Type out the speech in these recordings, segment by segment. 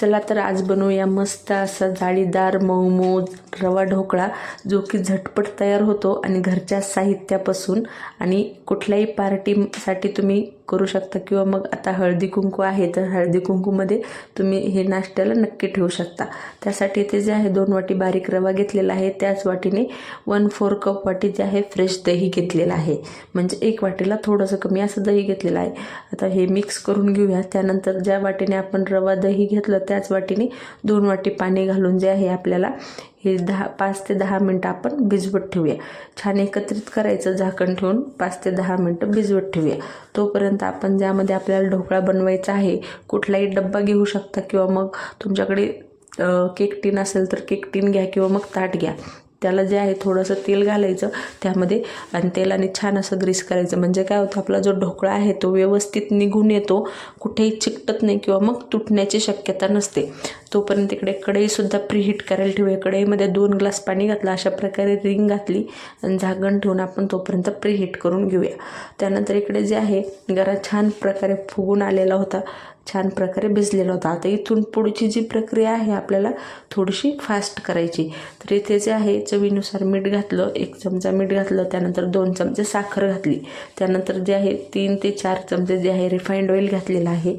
चला तर आज बनवूया मस्त असा जाळीदार मऊ मऊ रवा ढोकळा जो की झटपट तयार होतो आणि घरच्या साहित्यापासून. आणि कुठल्याही पार्टीसाठी तुम्ही करू शकता किंवा मग आता हळदी कुंकू आहे तर हळदी कुंकूमध्ये तुम्ही हे नाश्त्याला नक्की ठेवू शकता. त्यासाठी ते जे आहे दोन वाटी बारीक रवा घेतलेला आहे. त्याच वाटीने वन फोर कप वाटी जे आहे फ्रेश दही घेतलेलं आहे. म्हणजे एक वाटीला थोडंसं कमी असं दही घेतलेलं आहे. आता हे मिक्स करून घेऊया. त्यानंतर ज्या वाटीने आपण रवा दही घेतलं त्याच वाटीने दोन वाटी पाणी घालून जे आहे आपल्याला हे दहा पाच ते दहा मिनटं आपण भिजवत ठेवूया. छान एकत्रित करायचं झाकण ठेवून पाच ते दहा मिनटं भिजवत ठेवूया. तोपर्यंत आपण ज्यामध्ये आपल्याला ढोकळा बनवायचा आहे कुठलाही डब्बा घेऊ शकता किंवा मग तुमच्याकडे केक टीन असेल तर केक टीन घ्या किंवा मग ताट घ्या. त्याला जे आहे थोडंसं तेल घालायचं त्यामध्ये आणि तेलाने छान असं ग्रीस करायचं. म्हणजे काय होतं आपला जो ढोकळा आहे तो व्यवस्थित निघून येतो. कुठेही चिकटत नाही किंवा मग तुटण्याची शक्यता नसते. तोपर्यंत इकडे कढईसुद्धा प्रीहीट करायला ठेवूया. कढईमध्ये दोन ग्लास पाणी घातलं अशा प्रकारे रिंग घातली आणि झाकण ठेवून आपण तोपर्यंत प्रीहीट करून घेऊया. त्यानंतर इकडे जे आहे गरा छान प्रकारे फुगून आलेला होता. छान प्रकारे भिजलेला होता. आता इथून पुढची जी प्रक्रिया आहे आपल्याला थोडीशी फास्ट करायची. तर इथे जे आहे चवीनुसार मीठ घातलं एक चमचा मीठ घातलं त्यानंतर दोन चमचे साखर घातली. त्यानंतर जे आहे तीन ते चार चमचे जे आहे रिफाईंड ऑइल घातलेलं आहे.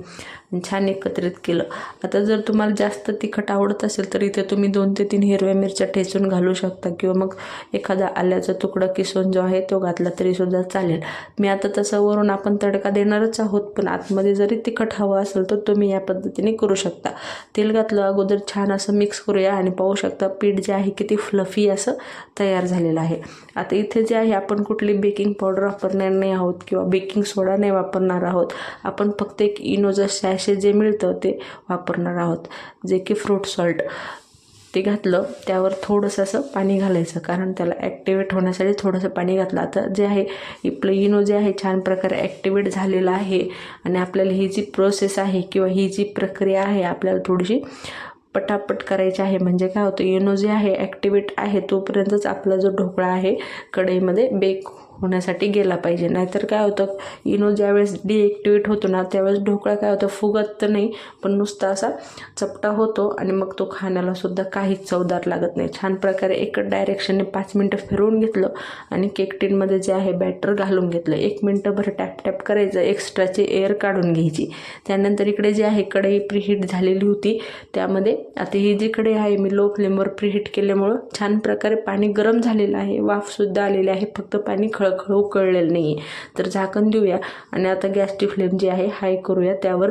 छान एकत्रित केलं. आता जर तुम्हाला जास्त तिखट आवडत असेल तर इथे तुम्ही दोन ते तीन हिरव्या मिरच्या ठेचून घालू शकता किंवा मग एखादा आल्याचा तुकडा किसून जो आहे तो घातला तरीसुद्धा चालेल. मी आता तसं वरून आपण तडका देणारच आहोत पण आतमध्ये जरी तिखट हवं असेल तर तुम्ही या पद्धतीने करू शकता. तेल घातलं अगोदर छान असं मिक्स करूया आणि पाहू शकता पीठ जे आहे किती फ्लफी असं तयार झालेलं आहे. आता इथे जे आहे आपण कुठली बेकिंग पावडर वापरणार नाही आहोत किंवा बेकिंग सोडा नाही वापरणार आहोत. आपण फक्त एक इनोजा सॅशे जे मिळतं ते वापरणार आहोत. जे की फ्रूट सॉल्ट ते घातलं त्यावर थोडंसं असं पाणी घालायचं. कारण त्याला ॲक्टिवेट होण्यासाठी थोडंसं पाणी घातलं. आता जे आहे आपलं इनो जे आहे छान प्रकारे ॲक्टिवेट झालेलं आहे. आणि आपल्याला ही जी प्रोसेस आहे किंवा ही जी प्रक्रिया आहे आपल्याला थोडीशी पटापट करायची आहे. म्हणजे काय होतं इनो जे आहे ॲक्टिवेट आहे तोपर्यंतच आपला जो ढोकळा आहे कढईमध्ये बेक होण्यासाठी गेला पाहिजे. नाहीतर काय होतं इनो ज्यावेळेस डिॲक्टिवेट होतो ना त्यावेळेस ढोकळा काय होतं फुगत तर नाही पण नुसता असा चपटा होतो आणि मग तो खाण्याला सुद्धा काहीच चवदार लागत नाही. छान प्रकारे एक डायरेक्शनने पाच मिनटं फिरवून घेतलं आणि केक टीनमध्ये जे आहे बॅटर घालून घेतलं. एक मिनटंभर टॅप टॅप करायचं एक्स्ट्राची एअर काढून घ्यायची. त्यानंतर इकडे जे आहे कढई प्रीहीट झालेली होती त्यामध्ये आता ही जी कढई आहे मी लो फ्लेमवर प्रीहीट केल्यामुळं छान प्रकारे पाणी गरम झालेलं आहे. वाफसुद्धा आलेली आहे फक्त पाणी खळ खळखळ उकळलेलं हो, नाही आहे तर झाकण देऊया. आणि आता गॅसची फ्लेम जी आहे हाय करूया. त्यावर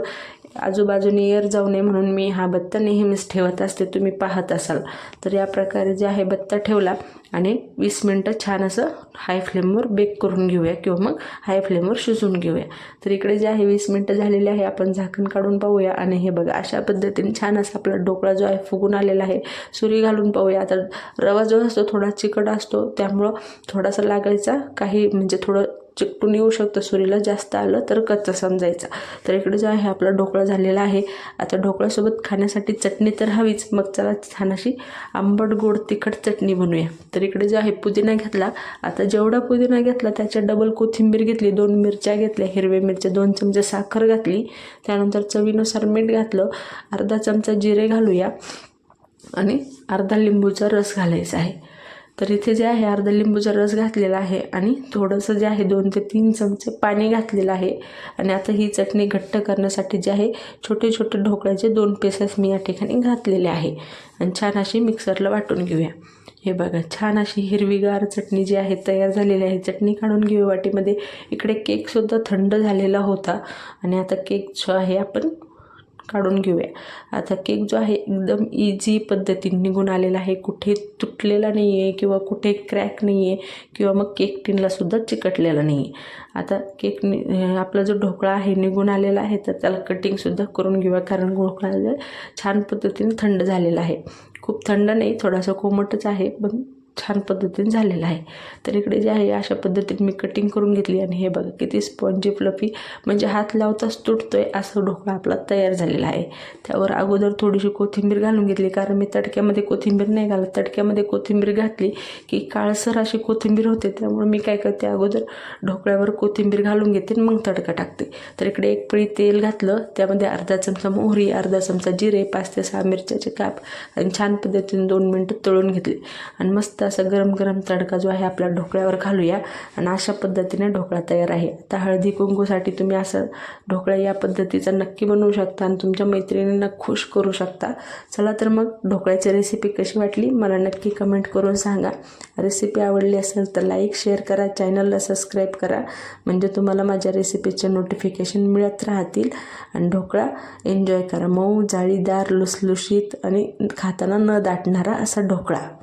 आजूबाजूने एअर जाऊ नये म्हणून मी हा बत्ता नेहमीच ठेवत असते. तुम्ही पाहत असाल. तर या प्रकारे जे आहे बत्ता ठेवला आणि वीस मिनटं छान असं हाय फ्लेमवर बेक करून घेऊया किंवा मग हाय फ्लेमवर शिजवून घेऊया. तर इकडे जे आहे वीस मिनटं झालेले आहे आपण झाकण काढून पाहूया. आणि हे बघा अशा पद्धतीने छान असा आपला ढोकळा जो आहे फुगून आलेला आहे. सुरी घालून पाहूया. आता रवा जो असतो थोडा चिकट असतो. त्यामुळं थोडासा लागायचा काही म्हणजे थोडं चिकटून येऊ शकतं. सुरीला जास्त आलं तर कच्चा समजायचा. तर इकडे जो आहे आपला ढोकळा झालेला आहे. आता ढोकळ्यासोबत खाण्यासाठी चटणी तर हवीच. मग चला छान अशी आंबट गोड तिखट चटणी बनवूया. तर इकडे जो आहे पुदिना घेतला. आता जेवढा पुदिना घेतला त्याच्या डबल कोथिंबीर घेतली दोन मिरच्या घेतल्या हिरव्या मिरच्या दोन चमचे साखर घातली. त्यानंतर चवीनुसार मीठ घातलं. अर्धा चमचा जिरे घालूया. आणि अर्धा लिंबूचा रस घालायचा आहे. तर इथे जे आहे अर्धा लिंबूचा रस घातलेला आहे आणि थोडंसं जे आहे दोन ते तीन चमचे पाणी घातलेलं आहे. आणि आता ही चटणी घट्ट करण्यासाठी जे आहे छोटे छोटे ढोकळ्याचे दोन पीसेस मी या ठिकाणी घातलेले आहे. आणि छान अशी मिक्सरला वाटून घेऊया. हे बघा छान अशी हिरवीगार चटणी जी आहे तयार झालेली आहे. चटणी काढून घेऊया वाटीमध्ये. इकडे केकसुद्धा थंड झालेला होता. आणि आता केक जो आहे आपण काढून घेऊया. आता केक जो आहे एकदम इझी पद्धतीने निघून आलेला आहे. कुठे तुटलेला नाही आहे किंवा कुठे क्रॅक नाही आहे किंवा मग केक टिनलासुद्धा चिकटलेला नाही आहे आता केक आपला जो ढोकळा आहे निघून आलेला आहे तर त्याला कटिंगसुद्धा करून घेऊया. कारण ढोकळा छान पद्धतीने थंड झालेला आहे. खूप थंड नाही थोडासा कोमटच आहे पण छान पद्धतीने झालेला आहे. तर इकडे जे आहे अशा पद्धतीने मी कटिंग करून घेतली आणि हे बघा किती स्पॉन्जी फ्लफी म्हणजे हात लावताच तुटतोय असं ढोकळा आपला तयार झालेला आहे. त्यावर अगोदर थोडीशी कोथिंबीर घालून घेतली कारण मी तडक्यामध्ये कोथिंबीर नाही घालत. तडक्यामध्ये कोथिंबीर घातली की काळसर अशी कोथिंबीर होते त्यामुळे मी काय करते अगोदर ढोकळ्यावर कोथिंबीर घालून घेते आणि मग तडका टाकते. तर इकडे एक पळी तेल घातलं त्यामध्ये अर्धा चमचा मोहरी अर्धा चमचा जिरे पाच ते सहा मिरच्याचे काप आणि छान पद्धतीने दोन मिनटं तळून घेतले. आणि मस्त असा गरम गरम तडका जो आहे आपल्या ढोकळ्यावर घालूया आणि अशा पद्धतीने ढोकळा तयार आहे. आता हळदी कुंकूसाठी तुम्ही असं ढोकळा या पद्धतीचा नक्की बनवू शकता आणि तुमच्या मैत्रिणींना खुश करू शकता. चला तर मग ढोकळ्याची रेसिपी कशी वाटली मला नक्की कमेंट करून सांगा. रेसिपी आवडली असेल तर लाईक शेअर करा चॅनलला सबस्क्राईब करा. म्हणजे तुम्हाला माझ्या रेसिपीचे नोटिफिकेशन मिळत राहतील. आणि ढोकळा एन्जॉय करा. मऊ जाळीदार लुसलुशीत आणि खाताना न दाटणारा असा ढोकळा.